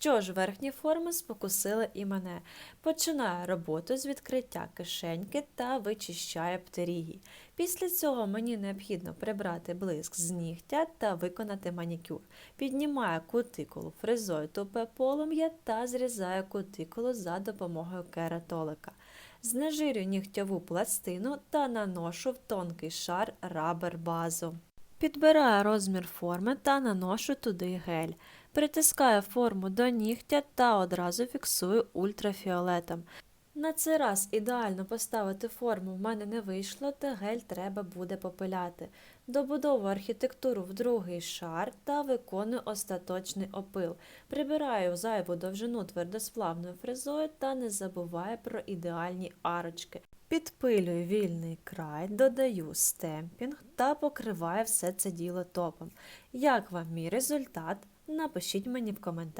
Що ж, верхні форми спокусили і мене. Починаю роботу з відкриття кишеньки та вичищаю птерігій. Після цього мені необхідно прибрати блиск з нігтя та виконати манікюр. Піднімаю кутикулу фрезою тупе полум'я та зрізаю кутикулу за допомогою кератолика. Знежирю нігтєву пластину та наношу в тонкий шар рабер базу. Підбираю розмір форми та наношу туди гель. Притискаю форму до нігтя та одразу фіксую ультрафіолетом. На цей раз ідеально поставити форму в мене не вийшло, та гель треба буде попиляти. Добудовую архітектуру в другий шар та виконую остаточний опил. Прибираю зайву довжину твердосплавною фрезою та не забуваю про ідеальні арочки. Підпилюю вільний край, додаю стемпінг та покриваю все це діло топом. Як вам мій результат? Напишіть мені в коментарі.